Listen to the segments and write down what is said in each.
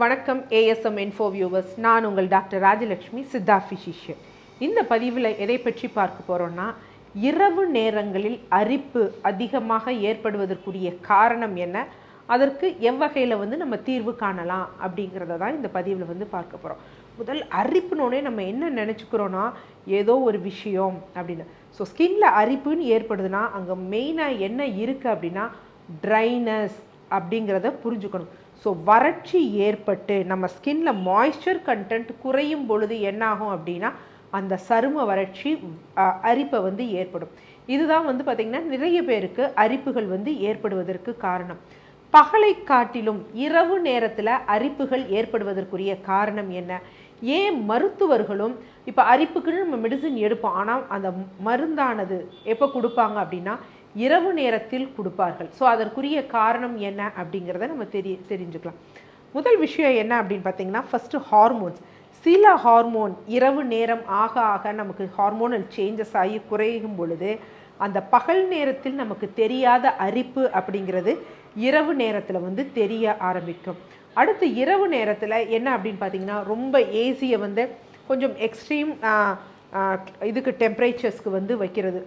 வணக்கம் ASM info viewers நான் உங்கள் டாக்டர் ராஜலக்ஷ்மி சித்தா ஃபிசிஷியன் இந்த பதிவில் எதை பற்றி பார்க்க போகிறோன்னா இரவு நேரங்களில் அரிப்பு அதிகமாக ஏற்படுவதற்குரிய காரணம் என்ன? அதற்கு எவ்வகையில் வந்து நம்ம தீர்வு காணலாம் அப்படிங்கிறத தான் இந்த பதிவில் வந்து பார்க்க போகிறோம் முதல் அரிப்புனோடனே நம்ம என்ன நினச்சிக்கிறோன்னா ஏதோ ஒரு விஷயம் அப்படின்னு. ஸோ ஸ்கின்ல அரிப்புன்னு ஏற்படுதுன்னா அங்கே மெயினாக என்ன இருக்குது அப்படின்னா ட்ரைனஸ் அப்படிங்கிறத புரிஞ்சுக்கணும். ஸோ வறட்சி ஏற்பட்டு நம்ம ஸ்கின்ல மாய்ஸ்சர் கண்டென்ட் குறையும் பொழுது என்னாகும் அப்படின்னா அந்த சரும வறட்சி அரிப்பை வந்து ஏற்படும். இதுதான் வந்து பார்த்திங்கன்னா நிறைய பேருக்கு அரிப்புகள் வந்து ஏற்படுவதற்கு காரணம். பகலை காட்டிலும் இரவு நேரத்தில் அரிப்புகள் ஏற்படுவதற்குரிய காரணம் என்ன? ஏன் மருத்துவர்களும் இப்போ அரிப்புக்குன்னு நம்ம மெடிசின் எடுப்போம் ஆனால் அந்த மருந்தானது எப்போ கொடுப்பாங்க அப்படின்னா இரவு நேரத்தில் கொடுப்பார்கள். ஸோ அதற்குரிய காரணம் என்ன அப்படிங்கிறத நம்ம தெரிய தெரிஞ்சுக்கலாம். முதல் விஷயம் என்ன அப்படின்னு பார்த்தீங்கன்னா ஃபஸ்ட்டு ஹார்மோன்ஸ் சில ஹார்மோன் இரவு நேரம் ஆக ஆக நமக்கு ஹார்மோனல் சேஞ்சஸ் ஆகி குறையும் பொழுது அந்த பகல் நேரத்தில் நமக்கு தெரியாத அரிப்பு அப்படிங்கிறது இரவு நேரத்தில் வந்து தெரிய ஆரம்பிக்கும். அடுத்து இரவு நேரத்தில் என்ன அப்படின்னு பார்த்தீங்கன்னா ரொம்ப ஏசியை வந்து கொஞ்சம் எக்ஸ்ட்ரீம் இதுக்கு டெம்பரேச்சர்ஸ்க்கு வந்து வைக்கிறது.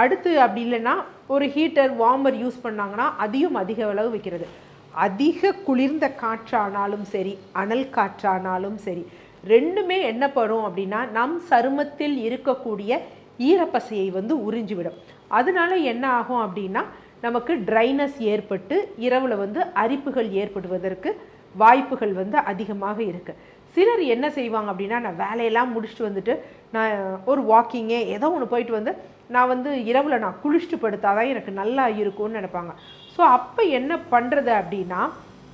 அடுத்து அப்படி இல்லைன்னா ஒரு ஹீட்டர் வார்மர் யூஸ் பண்ணாங்கன்னா அதையும் அதிக அளவு வைக்கிறது. அதிக குளிர்ந்த காற்றானாலும் சரி அனல் காற்றானாலும் சரி ரெண்டுமே என்ன பண்ணும் அப்படின்னா நம் சருமத்தில் இருக்கக்கூடிய ஈரப்பசையை வந்து உறிஞ்சிவிடும். அதனால என்ன ஆகும் அப்படின்னா நமக்கு ட்ரைனஸ் ஏற்பட்டு இரவில் வந்து அரிப்புகள் ஏற்படுவதற்கு வாய்ப்புகள் வந்து அதிகமாக இருக்குது சிலர் என்ன செய்வாங்க அப்படின்னா நான் வேலையெல்லாம் முடிச்சுட்டு வந்துட்டு நான் ஒரு வாக்கிங்கே ஏதோ ஒன்று போயிட்டு வந்து நான் வந்து இரவில் நான் குளிச்சுட்டு படுத்தாதான் எனக்கு நல்லா இருக்கும்னு நினைப்பாங்க. ஸோ அப்போ என்ன பண்ணுறது அப்படின்னா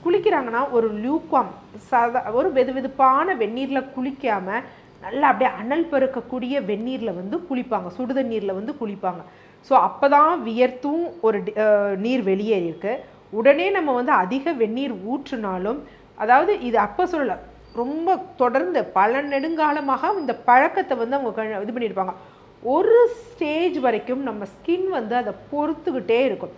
குளிக்கிறாங்கன்னா ஒரு லியூக்வாம் சதா ஒரு வெது வெதுப்பான வெந்நீரில் குளிக்காமல் நல்லா அப்படியே அனல் பெருக்கக்கூடிய வெந்நீரில் வந்து குளிப்பாங்க. சுடுதண்ணீரில் வந்து குளிப்பாங்க. ஸோ அப்போ தான் வியர்த்தும் ஒரு நீர் வெளியேறி இருக்கு. உடனே நம்ம வந்து அதிக வெந்நீர் ஊற்றினாலும் அதாவது இது அப்போ சொல்லலை ரொம்ப தொடர்ந்து பல நெடுங்காலமாக இந்த பழக்கத்தை வந்து அவங்க க- இது பண்ணியிருப்பாங்க. ஒரு ஸ்டேஜ் வரைக்கும் நம்ம ஸ்கின் வந்து அதை பொறுத்துக்கிட்டே இருக்கும்.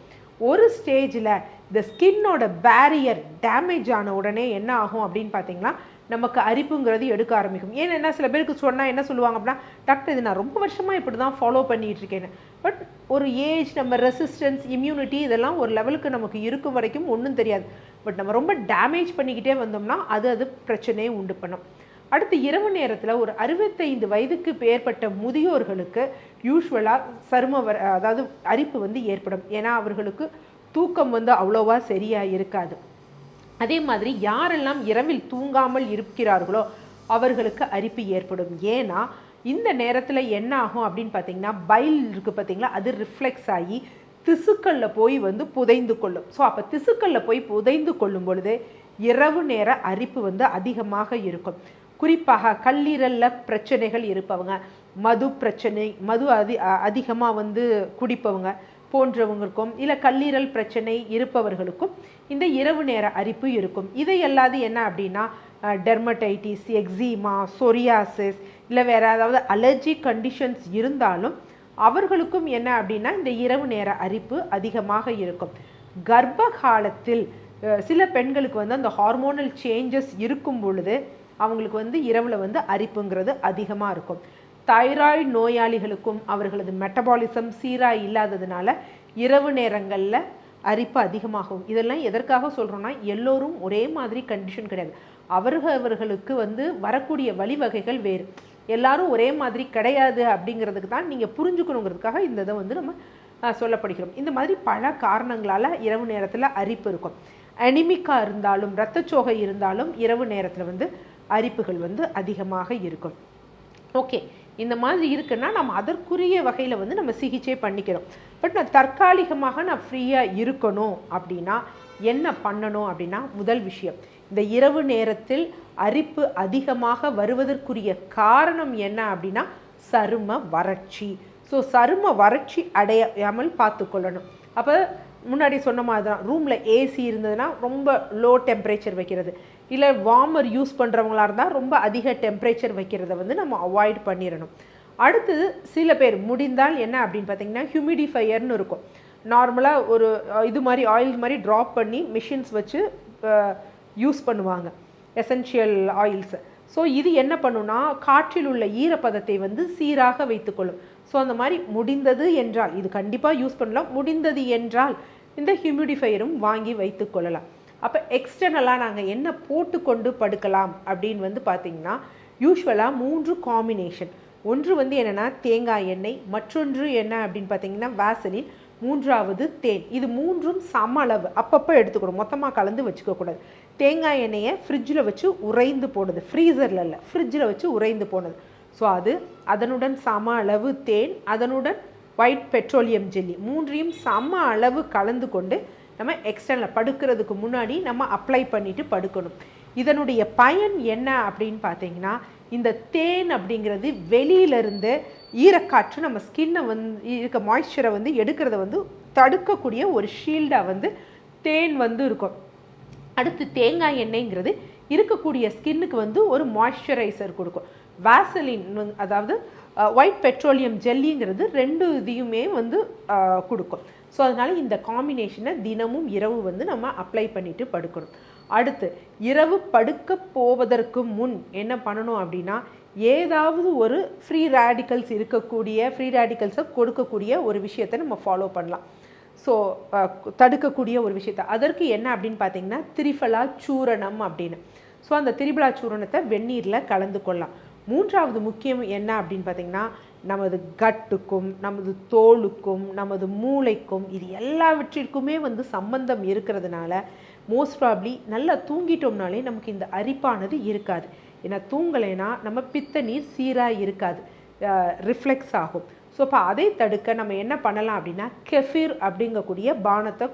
ஒரு ஸ்டேஜில் இந்த ஸ்கின்னோட பேரியர் டேமேஜ் ஆன உடனே என்ன ஆகும் அப்படின்னு பார்த்தீங்கன்னா நமக்கு அரிப்புங்கிறது எடுக்க ஆரம்பிக்கும். ஏன்னா சில பேருக்கு சொன்னால் என்ன சொல்லுவாங்க அப்படின்னா டாக்டர் இது நான் ரொம்ப வருஷமாக இப்படி தான் ஃபாலோ பண்ணிகிட்டு இருக்கேன்னு. பட் ஒரு ஏஜ் நம்ம ரெசிஸ்டன்ஸ் இம்யூனிட்டி இதெல்லாம் ஒரு லெவலுக்கு நமக்கு இருக்கும் வரைக்கும் ஒன்றும் தெரியாது. பட் நம்ம ரொம்ப டேமேஜ் பண்ணிக்கிட்டே வந்தோம்னா அது அது பிரச்சனையை உண்டு பண்ணும். அடுத்து இரவு நேரத்தில் ஒரு அறுபத்தைந்து வயதுக்கு ஏற்பட்ட முதியோர்களுக்கு யூஸ்வலாக சரும வர அதாவது அரிப்பு வந்து ஏற்படும். ஏன்னா அவர்களுக்கு தூக்கம் வந்து அவ்வளோவா சரியாக இருக்காது. அதே மாதிரி யாரெல்லாம் இரவில் தூங்காமல் இருக்கிறார்களோ அவர்களுக்கு அரிப்பு ஏற்படும். ஏன்னா இந்த நேரத்தில் என்ன ஆகும் அப்படின்னு பார்த்தீங்கன்னா பைல் இருக்குது பார்த்தீங்களா அது ரிஃப்ளெக்ஸ் ஆகி திசுக்களில் போய் வந்து புதைந்து கொள்ளும். ஸோ அப்போ திசுக்களில் போய் புதைந்து கொள்ளும் பொழுது இரவு நேர அரிப்பு வந்து அதிகமாக இருக்கும். குறிப்பாக கல்லீரலில் பிரச்சனைகள் இருப்பவங்க மது பிரச்சனை மது அதி அதிகமாக வந்து குடிப்பவங்க போன்றவங்களுக்கும் இல்லை கல்லீரல் பிரச்சனை இருப்பவர்களுக்கும் இந்த இரவு நேர அரிப்பு இருக்கும். இதை அல்லாது என்ன அப்படின்னா டெர்மடைட்டிஸ் எக்ஸிமா சொரியாசிஸ் இல்லை வேறு ஏதாவது அலர்ஜி கண்டிஷன்ஸ் இருந்தாலும் அவர்களுக்கும் என்ன அப்படின்னா இந்த இரவு நேர அரிப்பு அதிகமாக இருக்கும். கர்ப்ப காலத்தில் சில பெண்களுக்கு வந்து அந்த ஹார்மோனல் சேஞ்சஸ் இருக்கும் பொழுது அவங்களுக்கு வந்து இரவில் வந்து அரிப்புங்கிறது அதிகமாக இருக்கும். தைராய்டு நோயாளிகளுக்கும் அவர்களது மெட்டபாலிசம் சீராக இல்லாததுனால இரவு நேரங்களில் அரிப்பு அதிகமாகும். இதெல்லாம் எதற்காக சொல்கிறோன்னா எல்லோரும் ஒரே மாதிரி கண்டிஷன் கிடையாது. அவர்கள் அவர்களுக்கு வந்து வரக்கூடிய வழிவகைகள் வேறு. எல்லாரும் ஒரே மாதிரி கிடையாது அப்படிங்கிறதுக்கு தான் நீங்கள் புரிஞ்சுக்கணுங்கிறதுக்காக இந்த இதை வந்து நம்ம சொல்லப்படுகிறோம். இந்த மாதிரி பல காரணங்களால் இரவு நேரத்தில் அரிப்பு இருக்கும். அனிமிக்காக இருந்தாலும் இரத்தச்சோகை இருந்தாலும் இரவு நேரத்தில் வந்து அரிப்புகள் வந்து அதிகமாக இருக்கும். ஓகே இந்த மாதிரி இருக்குன்னா நம்ம அதற்குரிய வகையில் வந்து நம்ம சிகிச்சை பண்ணிக்கிறோம். பட் நான் தற்காலிகமாக நான் ஃப்ரீயாக இருக்கணும் அப்படின்னா என்ன பண்ணணும் அப்படின்னா முதல் விஷயம். இந்த இரவு நேரத்தில் அரிப்பு அதிகமாக வருவதற்குரிய காரணம் என்ன அப்படின்னா சரும வறட்சி. ஸோ சரும வறட்சி அடையாமல் பார்த்துக்கொள்ளணும். அப்போ முன்னாடி சொன்ன மாதிரி தான் ரூமில் ஏசி இருந்ததுன்னா ரொம்ப லோ டெம்பரேச்சர் வைக்கிறது. இல்லை வார்மர் யூஸ் பண்ணுறவங்களா இருந்தால் ரொம்ப அதிக டெம்பரேச்சர் வைக்கிறத வந்து நம்ம அவாய்ட் பண்ணிடணும் அடுத்தது சில பேர் முடிந்தால் என்ன அப்படின்னு பார்த்தீங்கன்னா ஹியூமிடிஃபையர்னு இருக்கும். நார்மலாக ஒரு இது மாதிரி ஆயில் மாதிரி ட்ராப் பண்ணி மிஷின்ஸ் வச்சு யூஸ் பண்ணுவாங்க. எசென்ஷியல் ஆயில்ஸை ஸோ இது என்ன பண்ணுன்னா காற்றில் உள்ள ஈரப்பதத்தை வந்து சீராக வைத்துக்கொள்ளும். ஸோ அந்த மாதிரி முடிந்தது என்றால் இது கண்டிப்பாக யூஸ் பண்ணலாம். முடிந்தது என்றால் இந்த ஹியூமிடிஃபையரும் வாங்கி வைத்துக்கொள்ளலாம் அப்போ எக்ஸ்டர்னலாக நாங்கள் என்ன போட்டுக்கொண்டு படுக்கலாம் அப்படின்னு வந்து பார்த்திங்கன்னா யூஸ்வலாக மூன்று காம்பினேஷன் ஒன்று வந்து என்னென்னா தேங்காய் எண்ணெய் மற்றொன்று என்ன அப்படின்னு பார்த்தீங்கன்னா வேசலின் மூன்றாவது தேன். இது மூன்றும் சம அளவு. அப்பப்போ எடுத்துக்கணும். மொத்தமாக கலந்து வச்சுக்கக்கூடாது தேங்காய் எண்ணெயை ஃப்ரிட்ஜில் வச்சு உறைந்து போனது ஃப்ரீசரில் இல்லை. ஃப்ரிட்ஜில் வச்சு உறைந்து போனது ஸோ அது அதனுடன் சம அளவு தேன் அதனுடன் ஒயிட் பெட்ரோலியம் ஜெல்லி மூன்றையும் சம அளவு கலந்து கொண்டு நம்ம எக்ஸ்டர்னில் படுக்கிறதுக்கு முன்னாடி நம்ம அப்ளை பண்ணிவிட்டு படுக்கணும். இதனுடைய பயன் என்ன அப்படின்னு பார்த்தீங்கன்னா இந்த தேன் அப்படிங்கிறது வெளியிலிருந்து ஈரக்காற்று நம்ம ஸ்கின்னை வந்து இருக்க மாய்ஸ்சரை வந்து எடுக்கிறத வந்து தடுக்கக்கூடிய ஒரு ஷீல்டாக வந்து தேன் வந்து இருக்கும். அடுத்து தேங்காய் எண்ணெய்ங்கிறது இருக்கக்கூடிய ஸ்கின்னுக்கு வந்து ஒரு மாய்ஸ்சரைசர் கொடுக்கும். வாசலின் அதாவது ஒயிட் பெட்ரோலியம் ஜெல்லிங்கிறது ரெண்டு இதையுமே வந்து கொடுக்கும். ஸோ அதனால் இந்த காம்பினேஷனை தினமும் இரவு வந்து நம்ம அப்ளை பண்ணிவிட்டு படுக்கணும். அடுத்து இரவு படுக்க போவதற்கு முன் என்ன பண்ணணும் அப்படின்னா ஏதாவது ஒரு ஃப்ரீ ரேடிக்கல்ஸ் இருக்கக்கூடிய ஃப்ரீ ரேடிக்கல்ஸை கொடுக்கக்கூடிய ஒரு விஷயத்தை நம்ம ஃபாலோ பண்ணலாம். ஸோ தடுக்கக்கூடிய ஒரு விஷயத்தை. அதற்கு என்ன அப்படின்னு பார்த்தீங்கன்னா திரிஃபலா சூரணம் அப்படின்னு. ஸோ அந்த திரிபலா சூரணத்தை வெந்நீரில் கலந்து கொள்ளலாம். மூன்றாவது முக்கியம் என்ன அப்படின்னு பார்த்தீங்கன்னா நமது கட்டுக்கும் நமது தோலுக்கும் நமது மூளைக்கும் இது எல்லாவற்றிற்குமே வந்து சம்பந்தம் இருக்கிறதுனால மோஸ்ட் ப்ராப்ளி நல்லா தூங்கிட்டோம்னாலே நமக்கு இந்த அரிப்பானது இருக்காது. ஏன்னா தூங்கலைன்னா நம்ம பித்த நீர் சீராக இருக்காது ரிஃப்ளெக்ஸ் ஆகும். ஸோ அப்போ அதை தடுக்க நம்ம என்ன பண்ணலாம் அப்படின்னா கெஃபிர் அப்படிங்கக்கூடிய பானத்தை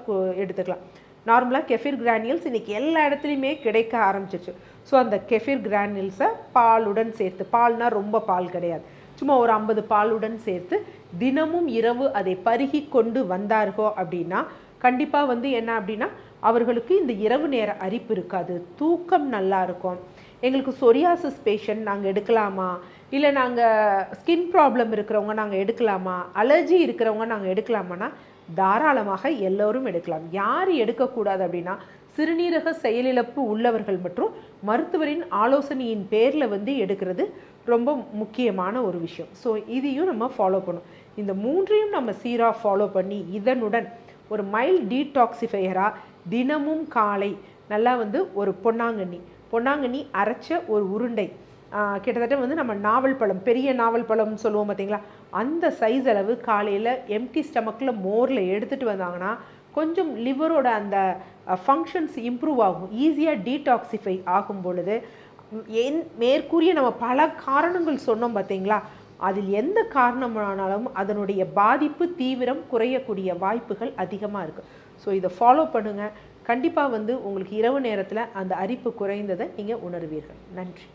எடுத்துக்கலாம். நார்மலாக கெஃபிர் கிரானியல்ஸ் இன்றைக்கி எல்லா இடத்துலையுமே கிடைக்க ஆரம்பிச்சிச்சு ஸோ அந்த கெஃபிர் கிரானியல்ஸை பாலுடன் சேர்த்து பால்னால் ரொம்ப பால் கிடையாது. சும்மா ஒரு ஐம்பது பாலுடன் சேர்த்து தினமும் இரவு அதை பருகி கொண்டு வந்தார்களோ அப்படின்னா கண்டிப்பாக வந்து என்ன அப்படின்னா அவர்களுக்கு இந்த இரவு நேர அரிப்பு இருக்காது. தூக்கம் நல்லா இருக்கும். எங்களுக்கு சொரியாசஸ் பேஷண்ட் நாங்கள் எடுக்கலாமா? இல்லை நாங்கள் ஸ்கின் ப்ராப்ளம் இருக்கிறவங்க நாங்கள் எடுக்கலாமா? அலர்ஜி இருக்கிறவங்க நாங்கள் எடுக்கலாமான்னா தாராளமாக எல்லோரும் எடுக்கலாம். யார் எடுக்கக்கூடாது அப்படின்னா சிறுநீரக செயலிழப்பு உள்ளவர்கள் மற்றும் மருத்துவரின் ஆலோசனையின் பேரில் வந்து எடுக்கிறது ரொம்ப முக்கியமான ஒரு விஷயம். ஸோ இதையும் நம்ம ஃபாலோ பண்ணும் இந்த மூன்றையும் நம்ம சீராக ஃபாலோ பண்ணி இதனுடன் ஒரு மைல்ட் டீடாக்சிஃபையராக தினமும் காலை நல்லா வந்து ஒரு பொன்னாங்கண்ணி பொன்னாங்கண்ணி அரைச்ச ஒரு உருண்டை கிட்டத்தட்ட வந்து நம்ம நாவல் பழம் பெரிய நாவல் பழம்னு சொல்லுவோம் பார்த்தீங்களா? அந்த சைஸ் அளவு காலையில் எம்டி ஸ்டமக்கில் மோரில் எடுத்துகிட்டு வந்தாங்கன்னா கொஞ்சம் லிவரோட அந்த ஃபங்க்ஷன்ஸ் இம்ப்ரூவ் ஆகும். ஈஸியாக டீடாக்சிஃபை ஆகும் பொழுது என் மேற்கூறிய நம்ம பல காரணங்கள் சொன்னோம் பார்த்தீங்களா? அதில் எந்த காரணமானாலும் அதனுடைய பாதிப்பு தீவிரம் குறையக்கூடிய வாய்ப்புகள் அதிகமாக இருக்குது ஸோ இதை ஃபாலோ பண்ணுங்கள் கண்டிப்பாக வந்து உங்களுக்கு இரவு நேரத்தில் அந்த அரிப்பு குறைந்ததை நீங்கள் உணர்வீர்கள். நன்றி.